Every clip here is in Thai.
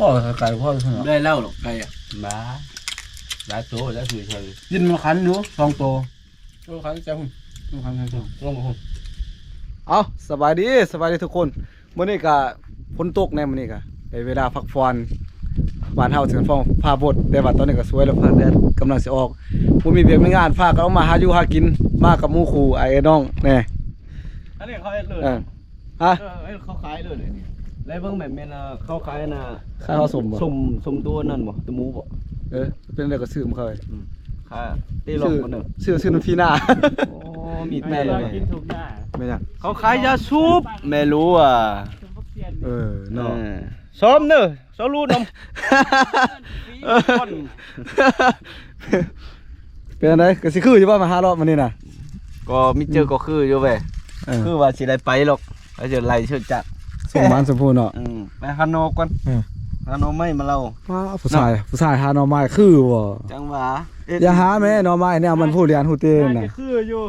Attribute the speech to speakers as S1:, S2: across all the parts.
S1: พ่อไก่พ่อเถอะ
S2: ได้เล่าหรอกไก่อะ
S3: บ้าบ้าโตแล้วคือเธอ
S1: ยินมันคันอยู่สองตัว
S3: โตขันจะหุ่น
S1: มันคันสอง
S3: ลงมาหุ่น
S1: เอาสบายดีสบายดีทุกคนมื้อนี้ก็ฝนตกแน่มื้อนี้ก็ได้เวลาพักผ่อนบ้านเฮาถึงฟ้องพาบดแต่ว่าตอนนี้ก็สวยแล้วพระแดดกำลังสิออกบ่มีเวียกมีงานพาก็เอามาหาอยู่หากินมากับหมู่คู่ไอ้น้องแน่
S2: อันนี้เขาเอ็ดเลย
S1: เออฮะ
S2: เออเอ็ดเขาขายเลยเนี่ย แล้วเบิ่งแบบแม่นอะเขาขายน่ะ
S1: ขายข้าวสมบ่
S2: สมสมตัวนั่นบ่ตัวหมูบ่
S1: เออเป็นอะไรก็ซื้อมาเคย
S2: ขายตีหลอกคนหนึ่ง
S1: ซื้อซื้อน้ำพีหน้า
S2: โอ้มีแต่เลย
S3: กินถูกหน้า
S1: ไม่อยาก
S2: เขาขายยาสูบไม่รู้อะ
S3: สมบักเสียน
S1: เออเนาะ
S2: ออซ้อมเด้อซ้อมรู้นม
S1: เป็นอะไรก็สิคืออยู่ว่ามาหารอบมันนี่น่ะ
S2: ก็มีเจอก็คืออยู่เว้ย
S1: เออ
S2: คือว่าสิได้ไปหรอกเขาจะไล่เชิดจักร
S1: สมมันสมพูเนาะ
S2: อืมไปฮานอก่อน
S1: เออ
S2: ฮานอไม่มาเล่า
S1: ว้าผู้ชายผู้ชายหาหน่อไม้คือบ่
S2: จังหวะเด
S1: อย่าหาแม่หน่อไม้เนี่ยมันผู้เรียนผู้เต้นน่ะ
S3: คืออยู่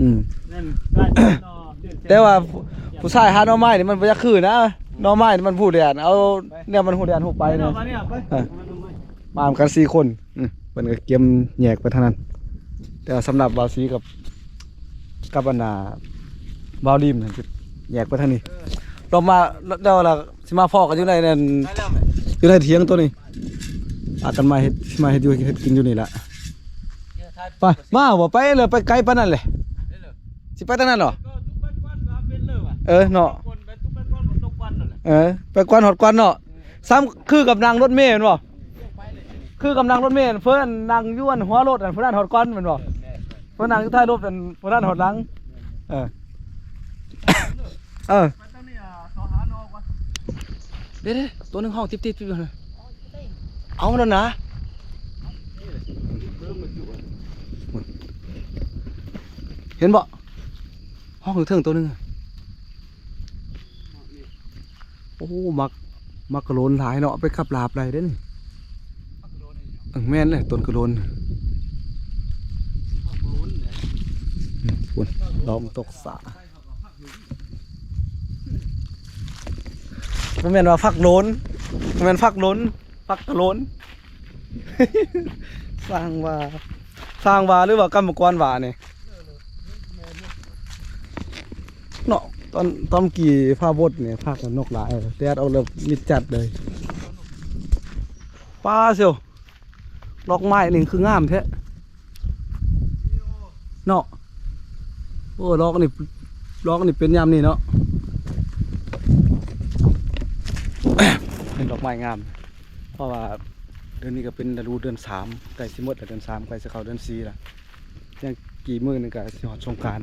S1: อืม
S3: นั่นได้นอเดือน
S1: แต่ว่าผู้ผู้ชายหาหน่อไม้นี่มันบ่อยากคือนะหน่อไม้นี่มันผู้เรียนเอาเนี่ยมันผู้เรียนผู้ไป
S3: ไปเนาะ
S1: เนาะ
S3: มาเนี่ยไป
S1: เออ มากันสี่คนอืมเพิ่นก็เก็บแยกไปเท่านั้น แต่ว่าสำหรับบาวซีกับกับบรรดาบาวริมนั่นสิแยกไปทางนี้ เรามาแล้วเราสิมาพอกันอยู่ในนั่น
S2: ได้แล้วไหม
S1: อยู่ในเถียงตัวนี้อากันมาเฮ็ดสิมาเฮ็ดอยู่เฮ็ดกินอยู่นี่ล่ะไปมาบ่ไปเลยไปไกลปานนั้นเลยสิไปทางนั้นเหรอ
S3: ก็ทุกบ้านกวนก็เป็นเลยว่ะ
S1: เออเนาะ
S3: คนไปทุกบ้านกวนหมดทุกวันนั่นแหละ
S1: เออไปกวนหอดกวนเนาะซ้ำคือกับนางรถเมล์แม่นบ่คือกับนางรถเมล์เพิ่นนั่งอยู่อันหัวรถอันเพิ่นนั่นหอดกวนแม่นบ่เพิ่นนั่งอยู่ท้ายรถอันเพิ่นนั่นหอดหลังเออเออ
S3: ไปตั้งนี่อะเขาหานอกว่า
S1: เด้ๆตัวหนึงห้องติดๆอยู่เลยเอาแล้วนะเห็นบ่ห้องอยู่เทิงตัวหนึงอะโอ้มักมักกระโลนหลายเนาะไปขับลาบไรเด้นี่เออแม่นเลยต้นกระโลนอืมปุ่นลอมตกสา บ่แม่นว่าฟักโลนบ่แม่นฟักโลนฟักกระโลนสร้างว่าสร้างว่าหรือว่ากรรมกรว่าเนี่ยเนาะตอนตอนกี่พาบดเนี่ยภาคนนกหลายแดดเอาเลยมิดจัดเลยป้าเซียวดอกไม้หนี่งคืองามแท้เนาะโอ้ดอกนี่ดอกนี่เป็นยามนี่เนาะ เป็นดอก ไม้งาม เพราะว่าเดือนนี้ก็เป็นฤดูเดือนสามใกล้สิหมดแล้วเดือนสามใกล้จะเข้าเดือนสี่ละยังกี่มื้อนึงก็สิฮอดสงการ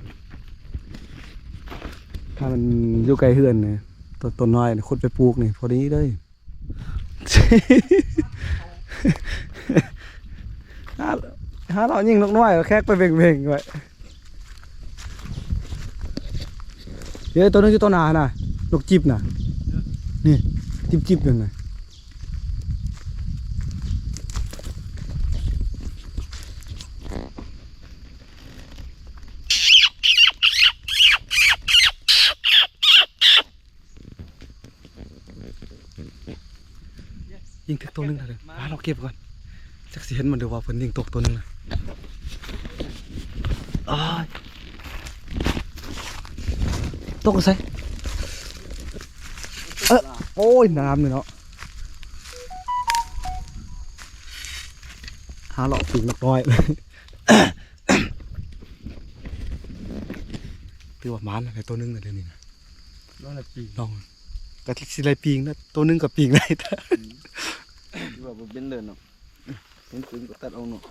S1: ถ้ามันอยู่ไกลเฮือนเนี่ยต้นต้นน้อยนี่ขุดไปปลูกนี่พอดีเลยหาหาเรายิงนกน้อยแคกไปเบ่งๆไว้เดี๋ยวตัวนึงอยู่ต้นนาน่ะนกจิบน่ะนี่จิบจิบๆนั่นน่ะ ยิงถึก ตัวหนึงเลยมาเราเก็บก่อนจักสิเห็นมันเดี๋ยวว่าเพิ่นยิงตกตัวหนึงนะอ้ายตกใส่เออโอ้ยน้ำเลยเนาะหาหลอกปีกนกน้อยถือว่ามันอะไรตัวหนึงเลยเดี๋ยวนี้นะ
S2: นั่นแหละปี
S1: ลองกะทิสิไรปีงนะตัวหนึงกับปีงได้ แต่
S2: ที่ว่าเป็นเลยเนาะเป็นปืนก็ตัดเอาเนาะ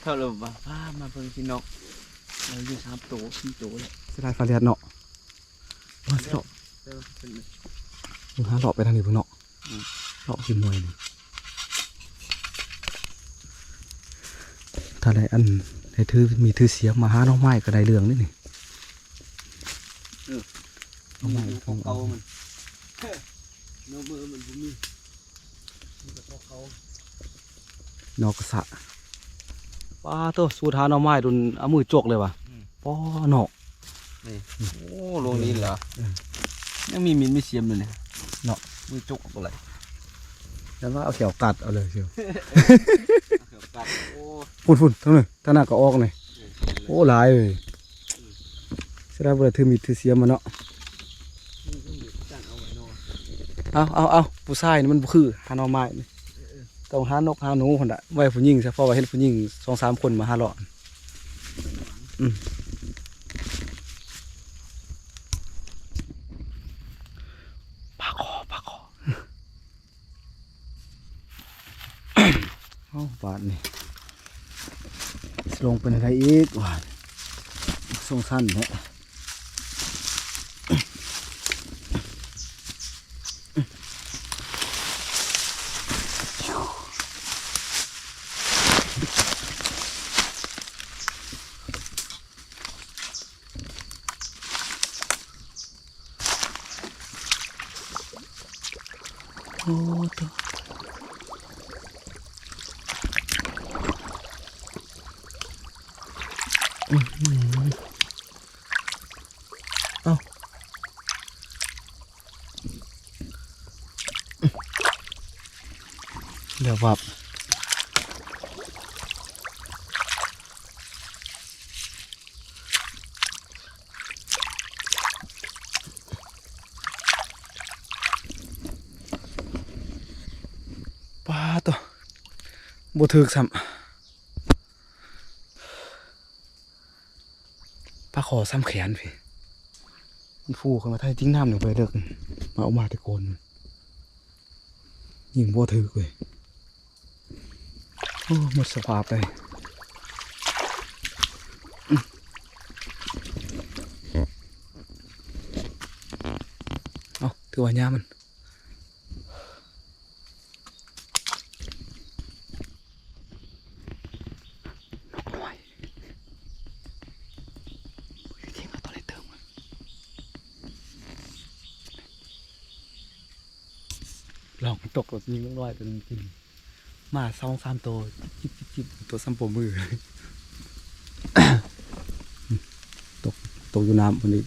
S2: เท่าเลยว่าพามาเพิ่งพี่น้องเราอยู่สามโตสี่โตเลย
S1: สิไรฟาเรียดเนาะมาสิเนาะ
S2: แต่ว่าเป็น
S1: มึงหาหลอกไปทางนี้เพิ่งเนาะหลอกกินมวยนี่ถ้าได้อันได้ถือมีถือเสียมาหาน้องไม้ก็ได้เรื่องนี่นี่
S2: เอาใหม่ของเก่ามันเนื้อมือมันบ่มี
S1: นอกกระสะป้าตัวสูทาน้อไม้ดุนเอามือจกเลยว่ะป้อเนาะ
S2: นี่โอ้ลงนี้เหรอยังมีมินไม่เสียมเลยเนี่ย
S1: เนาะ
S2: มือจกออกอะไร
S1: แล้วก็เอาเขียวกัดเอาเลยเชียว
S2: เกือบกัดโอ้
S1: ฝุ่นฝุ่นทั้งนั้ท่าหน้าก็ออกเลย โอ้หลายเลยแสดงว่าถือมีดถือเสียมมาเนาะ
S2: จังเอาไว้นอน
S1: เอาเอาเอาผู้ชายนี่มันบ่คือหาหน่อไม้นี่ต้องหานกหาหนูคนละไว้ผู้หญิงซะเพราะว่าเห็นผู้หญิงสองสามคนมาหาเลอปากคอปากคอเอาบาดนี่ลงเป็นอะไรอีกวาดทรงสั้นแท้ เอาเดี๋ยววับปลาตัวบ่ถึกซ้ำ ขอซ้ำแขนพี่มันฟูขึ้นมาไทยทิ้งน้ำลงไปเลิกมาเอามาตะโกนยิงบัวถือเลยโอ้หมดสภาพเลยเอาถือว่าย่ามัน โอ้ยเที่ยงมาตอนไหนเติมวะ ลองตกแบบยิงน้อยๆจนกินมาสองสามตัวจิบจิบจิบตัวซ้ำปมมือ ตกตกอยู่น้ำคนนี้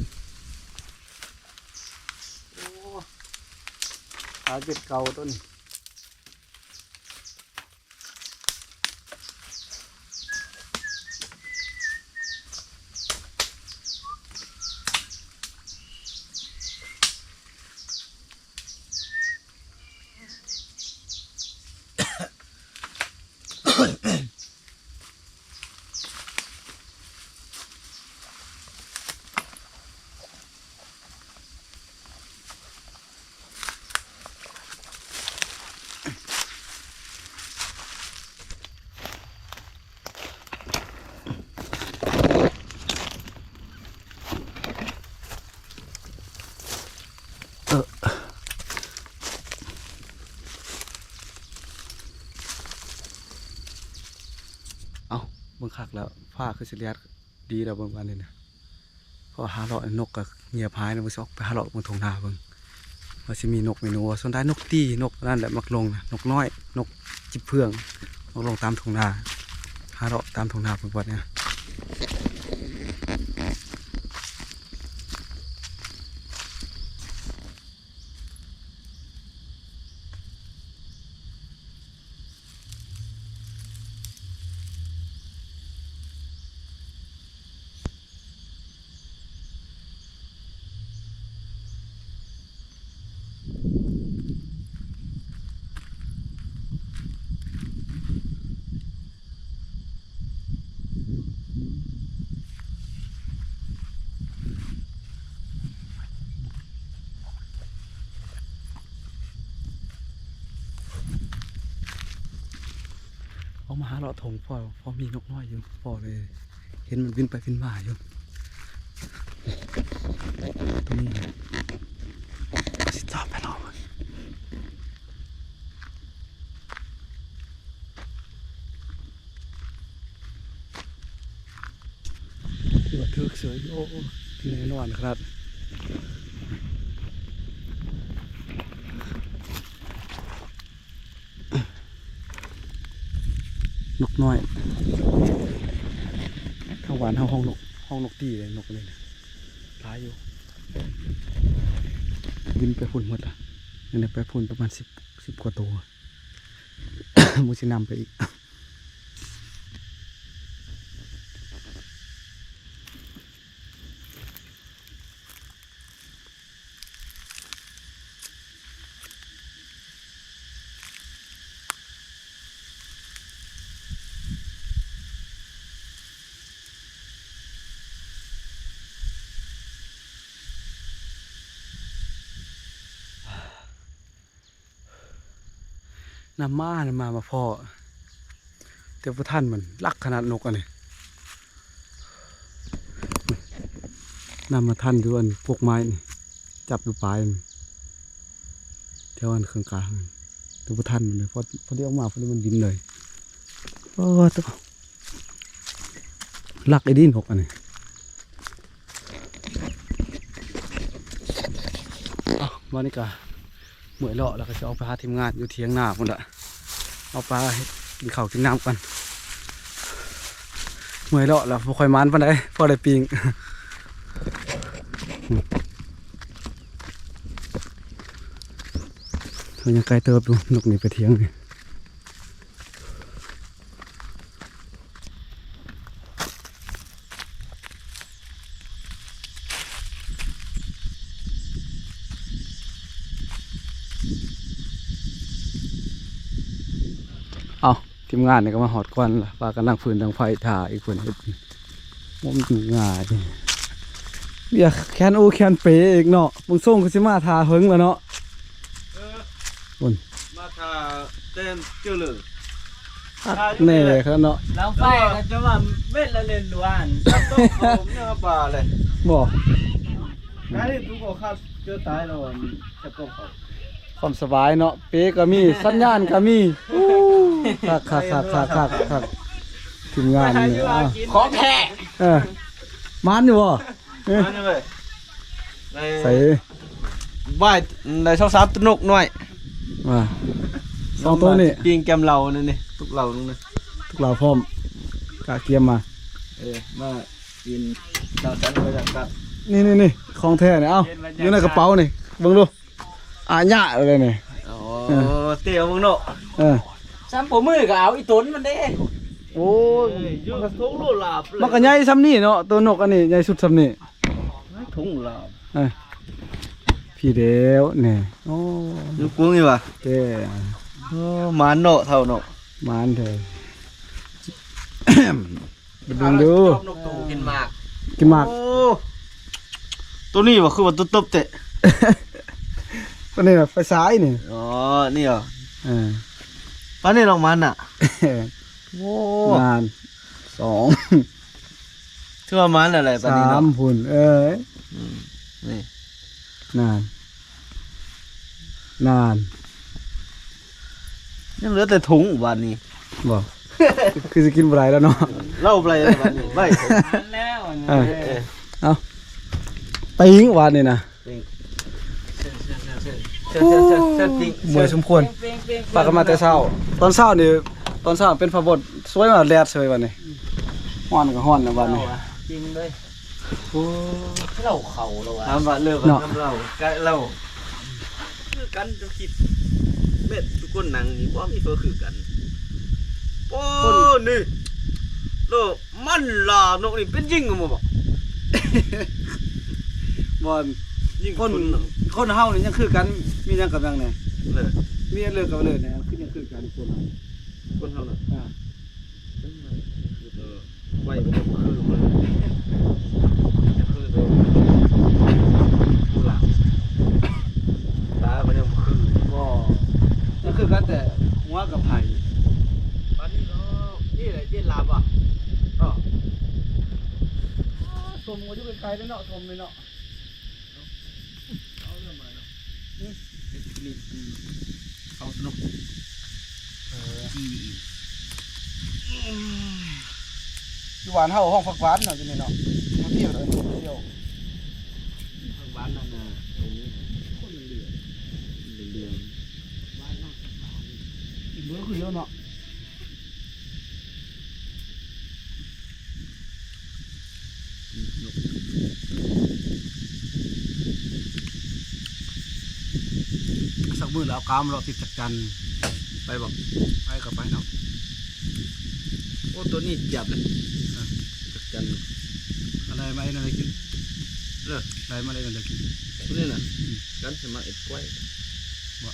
S1: ขาเจ็ดเก่าต้นเอาเบิ่ง คักแล้วผ้าคือสิเลียดดีแล้วบางวันเลยนะเพราะว่าหาเลาะนกกับเงียบหายนะบ่สิออกไปหาเลาะเบิ่งทงนาบิ่งมันจะมีนกเมนูส่วนได้นกตีนกนั่นแหละมักลงนะนกน้อย นกจิบเพื่องมักลงตามทงนาหาเลาะตามทงนาบางวันเนี่ย มาหาเลาะทงพอพอมีนกน้อยอยู่พอเลย เห็นมันบินไปบินมาอยู่ตรงนี้สิจอบไปรอมันที่ว่าเทือกเสือโอ้ที่แน่นอนครับ น้อยข้างหวานเท่าห้องนกห้องนกตีเลยนกเลยนะหลายอยู่บินไปพุ่นหมดอะนี่ไปพุ่นประมาณสิบสิบกว่าตัว มูชินำไปอีก น้ำมานะมามาพ่อแต่พวกท่านมันรักขนาดนกอันนี้นำมาท่านดูอันพวกไม้นี่จับดูปลายเท่าอันเครื่องกลางตัวพวกท่านมันเลยพอพอเรียกมาพอดีมันบินเลยโอ้ตัวรักไอ้ดินหกอันนี้เอ้าวันนี้กะ เหมื่อยเลาะแล้วก็จะเอาไปหาทีมงานอยู่เทียงหน้าพุ่นละเอาปลาให้กินข้าวกินน้ำกันเหมื่อยเลาะแล้วบ่ค่อยมันปานใดพอได้ปิงมันยังไกลเติบดูนกนี่ไปเทียงนี่ เอาทีมงานนี่ก็มาหอดก่อนล่ะปลากันนั่งฟืนดังไฟถ่าอีกคนเฮ็ดมันง่ายเบียแคนอูแคนเปอีกเนาะมึงส่งก็สิมาทาเฮิงแล้วเนาะ
S3: มาทาเต้นเจือเลย
S1: แน่ครับเนาะ
S2: น้ำไฟก็จะว่าเม็ดละเลนล้วน
S3: ต้องผมเนี่ยป่าเลย
S1: บอก
S3: นั่นนี่ทุกคนครับเจอตายแล้วจะต้องเขา
S1: ความสบายเนาะเป๊ก็มีสัญญาณก็มี อู้คักคักคักคักคักคักทีมงานนี่อ้าว
S2: ของแท้
S1: เออมันอยู่บ่เอ้ย
S3: นั่นเลยใน
S1: ใส่
S3: บ้านในช่องสามตนกหน่อย
S1: มาสองตัวนี่
S3: ปีงแกมเรานั่นนี่ทุกเรานั่นนี่
S1: ทุกเราพร้อมกาเกียมมา
S3: เออมากินดาวจันทร์ไปจากกัน
S1: นี่นี่นี่ของแท้เนี่ยเอ้าอยู่ในกระเป๋านี่เบิ่งดูอ่าหยะเลยนี่
S3: โอ้เตี๋ยวมึงเนาะ
S1: เออ
S2: ซ้ำผมมือก็เอาอีตุนมันเด้
S1: โอ้ย
S3: ยุ่งทุ่งลูลาบ
S1: มันก็ใหญ่ซ้ำนี่เนาะตัวนกอันนี้ใหญ่สุดซ้ำนี่
S3: ทุ่งลาบ
S1: เอ้ยพี่เดียวนี่โอ้
S3: ยุกกุ้งอยู่ป่ะ
S1: เด้
S3: โอ้มันเนาะเท่าเนาะ
S1: มานเถอะ ไปเบิ่งดู
S2: ชอบนกตู่กินหมาก
S1: กินหมาก
S3: โอ้ตัวนี้ว่ะคือว่าตัวตบเตะ
S1: ก็นี่แบบไฟซ้ายนี่
S3: อ๋อ นี่เหรอ
S1: เออ
S3: ป้านี่ลองมันอะ โอ้
S1: นานสอง
S3: ชื่อว่ามันอะไรป้า
S1: สา
S3: นี่เนาะ
S1: มหุ่นเอ้ย
S3: นี่
S1: นาน นาน
S3: ยังเหลือแต่ถุงวันนี้
S1: บอก คือจะกินบ่ไรแล้วเนาะ
S3: เล่าไปเลยวันนี้ไม่
S2: มันแล้ว
S1: เออ เอาติงวานนี่นะ
S3: เชิญ เชิญเชิญเชิญจริง
S1: มวยสมควรปากกันมาแต่เช้า ตอนเช้านี่ตอนเช้าเป็นพระบทสวยมากแดดสวยวันนี้ฮ้อนก็ฮ้อนนะวันนี้
S2: จริงเลย
S1: โอ้
S2: เราเข่าเราอะ
S3: ถามว่าเลิกกัน
S1: เนาะ
S3: ทำเราใกล้เราคือกันจะคิดเม็ดทุกคนหนังนี่ว่ามีเฟอคือกันโอ้นี่โลมันลานกนี่เป็นยิงกันบ่บอก
S1: บอล
S3: ยิง
S1: คนคนเฮานี่ยังคือกันมีหยังกับหยังเนี่ย
S3: เลย
S1: มีอันเลิกกับอันเลิกเนี่ยคือยังคือกันคนเฮา
S3: คนเท่านั้น
S1: อ่า
S3: เออไว้บ่ได้คือมันจะคือตัวผู้หลังตามันยังบ่คือ
S1: ก็ยังคือกันแต่หัวกับไผ่
S3: อันนี้เนาะนี่แหละที่ลาบอะอ๋อ
S1: ชมก็อยู่ไกลๆเนาะชมเลยเนาะ
S3: เอาเรื่องมา เนาะนี่นี่อืมเอาสนุกจี
S1: อยู่หวานเฮาห้องฝักหวานเนาะอยู่นี่เนาะมาเที่ยวเลยเที่ยว
S3: ทางบ้านนั่นน่ะตรงนี้น่ะคนเหลืองเหลืองบ้านนอกจากบ้าน
S1: อีกเบื่อคือเยอะเนาะ
S3: น
S1: สักมื้อแล้วเอากามเราติดจักจันไปบอกไปก็ไปเนาะ
S3: โอ้ตัวนี้จับเลยจักจัน
S1: อะไรมาเอ็นอะไรกิน
S3: เนอะ
S1: อะไรมาเอ็นอะไรกิน
S3: ตัวนี้น่ะกันสมาเอ็ดกล้วย
S1: บ่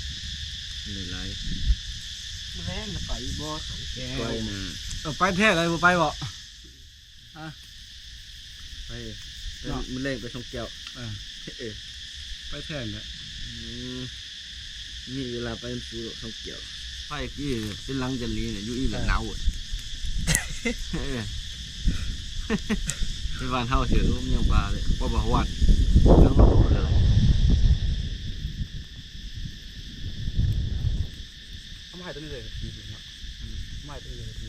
S3: หลาย
S2: แรงไปบ่สองแก้
S3: ๆกล้ววยน่ะ
S1: เออไปแท้อะไรบ่ไปบ่
S3: ไป
S1: เนาะ
S3: มันเล่งไปชงแก้ว
S1: เออ
S3: เออ
S1: ไปแท้เนี่ย
S3: อื มมีเวลาไปสู่ชงแก้วไฟกี้เป็นหลังจันลีเนี่ยอยู่อีหลังหนาวอะเออที่บ้านเฮาเสือมันยังปลาเลยว่าบ่ฮอดแล้วมันก็เลย
S1: ทำให้ตัวนี้เลยทีเนาะไม่ตัวนี้เลยที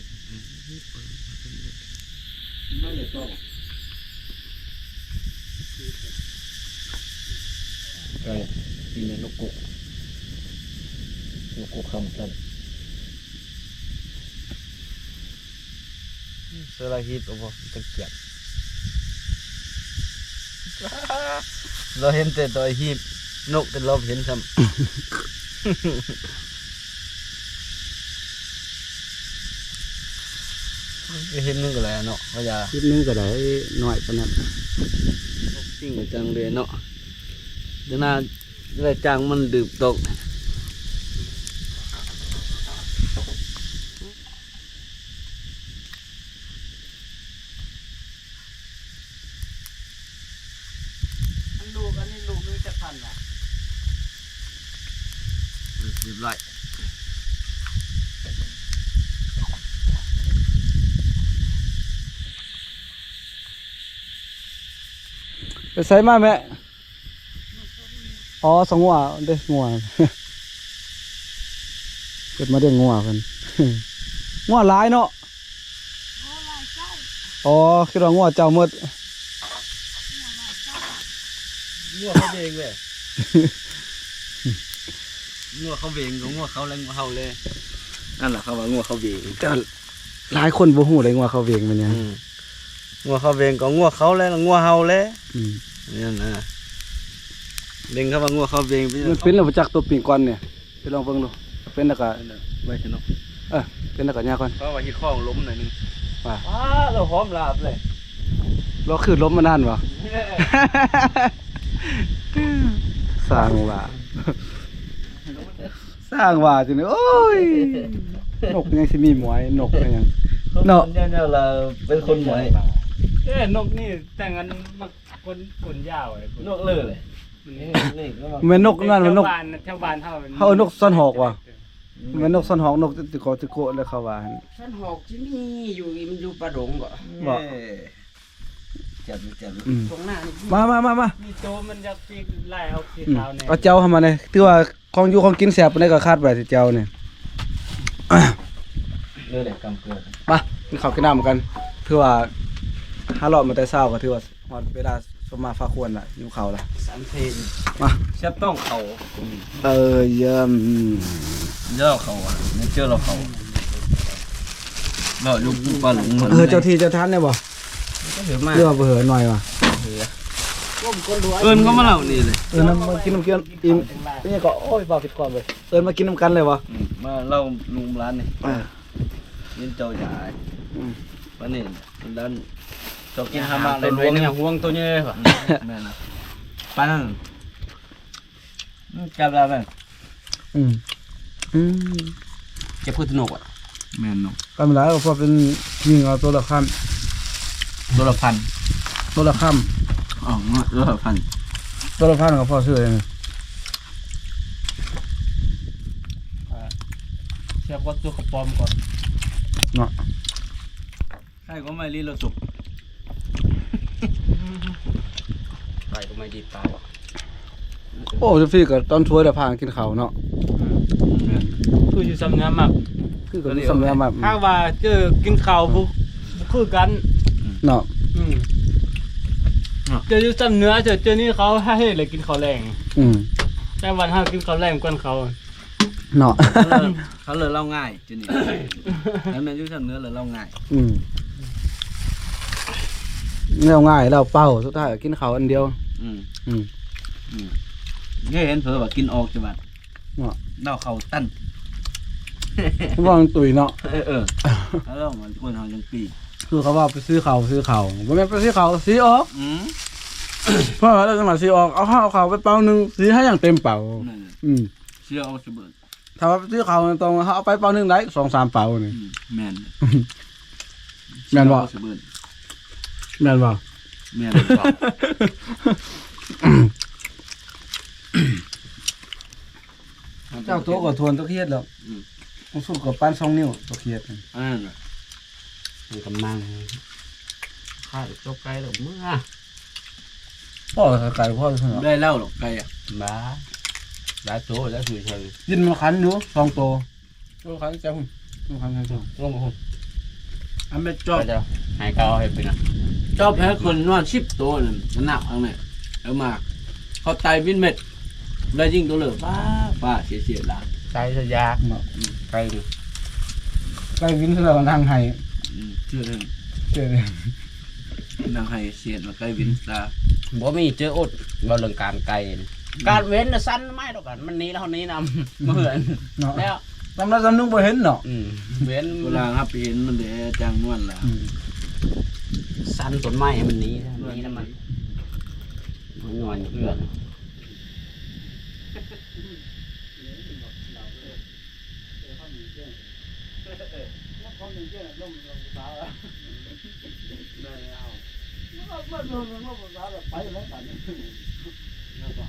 S2: ไม่เลยต้อง
S3: ไก่กินในนกกุก นกกุกคำกันเซอร์ไลฮิตโอ้โหตะเกียบเราเห็นแต่ตัวฮีบนกแต่เราเห็นซ้ำเห็นนึงก็แล้วเนาะว่าอย่า
S1: คลิปนึงก็ได้หน่อยปานนั้น
S3: ปิ้งจังเลยเนาะเดี๋ยวหน้าได้จ้างมันดื่มตก
S2: อันลูกอันนี้ลูกนึงจะพันอะ
S3: เรียบร้อย
S1: ไป ใส่มาแม่อ๋อสองงัวเด้งัวเกิดมาเด้งัวเพิ่นงัวหลายเนาะอ๋อคิดว่างัวเจ้าหมด
S3: งัวเขาเบงเลยงัวเขาเบงกับงัวเขาแรงกว่าเขาเลยนั่นแหละเขาว่างัวเขาเบง
S1: แต่หลายคนบ่ฮู้เลยงัวเขาเวียงมันเนี่ย
S3: อืมงัวเขาเบงก็งัวเขาแล้วงัวเฮาแล้ว
S1: อืม
S3: นี่นะเบงเขาว่างัวเขาเบงไป
S1: มันเป็นแล้วบ่จักตัวปิงก่อนเนี่ยไปลองเบิ่งดูเป็นแล้วก็
S3: ไว้ชนก
S1: เออเป็นแล้วก็ยาก่อน
S3: เพราะว่าฮิตข้องล้มหน่อยนึง
S1: ว่า
S3: อ้าเราหอมลาบเลย
S1: รอคือล้มมานานบ่สร้างว่าสร้างว่าจังเลยโอ้ยนกยังสิมีหมวยนกยังเนาะ
S3: เนี่ยเนี่ยเราเป็นคนหมวย
S2: เอ้นกนี่แต่งกันมา คนคนยาวไอ้
S3: นกเลือเลยนี่นี่ก็มา
S1: แม่นนกนั่นมันนก
S2: ชาวบ้านชาวบ้านเฮา
S1: เฮานกซ่อนหอกว่ะแม่นนกซ่อนหอกนกติโกติโกแล้วเขาว่าหั่น
S2: ท่านหอกที่มีอยู่อีมันอยู่ปลาดงบ่
S1: บ่
S3: เอ้ยจับอยู่จับอยู่
S1: อืม
S2: ตรงหน้านี่
S1: มามามามา
S2: มีโจมันจะปีกไล่เอาสี
S1: อืม
S2: ขาวเนี่ย
S1: เอาเจ้าเข้ามาเลยถือว่าของอยู่ของกินแซ่บปานใดก็คาดไว้สิเจ้าเนี่ย
S3: เลือเลยกำเกลือ
S1: มากินข้าวกินน้ำกันถือว่า หารอบมาแต่เช้าก็ถือว่าฮอดเวลาสมมาฟ้าควรล่ะอยู่ข้าวล่ะ
S3: สันเพน
S1: มา
S3: เชฟต้องเขา
S1: เออเยี่ยม
S3: เจ้าเขาอะเนี่ยเจอเราเขาเราลูกปลาหลงหมืน
S1: เออเจ้าที่เจ้าท่านเนี่ยบ่
S3: ก็เหือมาก
S1: เรือว่าบ่เหอหน่อยว่ะ
S2: ก้มก้นรวย
S3: เอินเขามาเล่านี่เลย
S1: เออน้ำมากินน้ำเกลืออิ่มเป็นยังก็โอ้ยบ่ผิดก่อนเลยเอิ้นมากินน้ำกันเลยวะ
S3: อืมมาเล่าลุงร้านนี่
S1: อ่า
S3: ยินเจ้าใหญ่
S1: อืม
S3: วันนี้ด้าน เจ้ากินฮา
S2: หา
S3: มา
S2: มา
S3: เล
S2: เลยย
S3: ร
S2: ร
S3: ว
S2: ว
S3: ง
S2: ง
S3: เนี่
S2: เนี่ยยห่วงตัวนี้เลยป่ะ
S3: แม่นะปานนั้นอืมจับได้ไหม
S1: อืมอืม
S2: จะพูดสนุกอะ
S3: แม่นเนาะ
S1: ก็ไม่เป็นไรเพราะเป็นยิงเอาตัวละค
S3: ตัวละพันำ
S1: ตัวละค
S3: อ๋อตัวละพันำ
S1: ตัวละพันก็พอซื้อเลย
S2: เชื่อว่าตัวกระป๋อมก่อน
S1: เนาะ
S3: ใช่ก็ไม่รีเราสุก
S2: ไปก็ไม่ดีเปล่าอะ
S1: โอ้จะฟี่ก็ตอนช่วยแต่พางกินข้าวเนาะ
S2: คืออยู่สำนักมาก
S1: คือก็สำเร็จมา
S2: ถ้าว่าเจอกินข้าวบุบุคือกัน
S1: เนาะ
S2: อืมเจออยู่สำเนื้อเจอเจอนี่เขาให้เลยกินข้าวแรง
S1: อืม
S2: แต่วันห้ากินข้าวแรงกว่าเขา
S1: เนาะ
S3: เขาเลยเล่าง่ายจุนี่แล้วแม่ยุ่งเนื้อเลยเล่าง่าย
S1: อืมแล้วง่ายแล้วเป้าสุดท้ายก็กินข้าวอันเดียว
S3: อืม
S1: อืม
S3: นี่เห็นเผื่อว่ากินออกจังหวัดเน่าเขาตั้น
S1: ว่ามันตุยเนาะ
S3: เออเออแล้วมันคนเฮายังปี
S1: คือเขาว่าไปซื้อเขาวซื้อเขาวบ่แม่นไปซื้อเขาวสีออก
S3: อืม
S1: เพราะว่าเราจะมาสีออกเอาข้าวเอาเขาวไปเป่าหนึงสีให้อย่างเต็มเป่า
S3: นั่นน่ะ
S1: อืม
S3: เชื่อเอาสิเบิด
S1: ถ้าว่าไปซื้อเขาวตรงๆเขาเอาไปเป่าหนึงได้สองสามเป่านี่
S3: อืมแม่น
S1: แม่นบ่
S3: เชื่อเอาสิเบิด
S1: แม่นบ่
S3: แม่นบ่
S1: เจ้าตัวก็ทวนตัวเครียดแล้ว
S3: อืม
S1: ต้องสู้กับปั้นสองนิ้วตัวเครียดนั่น
S3: อันนั้นน่ะ
S4: มันกำลังข้าจบไกลหรอกเมื่อ
S1: พ่อไก่พ่อเท่านั้น
S3: ได้เล่าหรอกไก่อะ
S4: บ้าบ้าโจ้แล้วคือเชิง
S1: ยินมันขันอยู่สองตัวตัวขันเจ้าหุ่นตัวขันเจ้า
S4: ร่วมกับคุณ
S3: อันไม่จอบ
S4: ก็จะหายเกาให้เป็นอ่ะ
S3: จอบแพ้คนนอนชิบตัวนั่นมันหนักข้างในแล้วมาเขาตายวินเม็ดแล้วยิงตัวเหลือฟ้าฟ้าเสียเสียหลัง
S4: ใจสยา
S1: เนาะ
S4: ไกลนี่
S1: ไก่วินเท่าไหร่นั่งให้
S3: อืมเชื่อเรื่อง
S1: เจ้าเลย
S3: นางให้เสียดมาใกล้วินตา
S4: บ่มีเจออดบ่เรื่องการไกลนี่การเว้นน่ะสั้นไม่ดอกกันมันหนี้แล้วนี้นำ เหมือน
S1: เนาะ
S4: แล้ว
S1: จำได้จำนึงบ่เห็นเนาะ
S4: อืมเว้น
S3: เวลาครับไปเห็นมันเดจางนวลแล้ว
S1: อืม
S4: สั้นต้นไม้ให้มันหนี้นี้นะมันมันนอนเพื่อน
S1: ไปแล้วกันเนาะ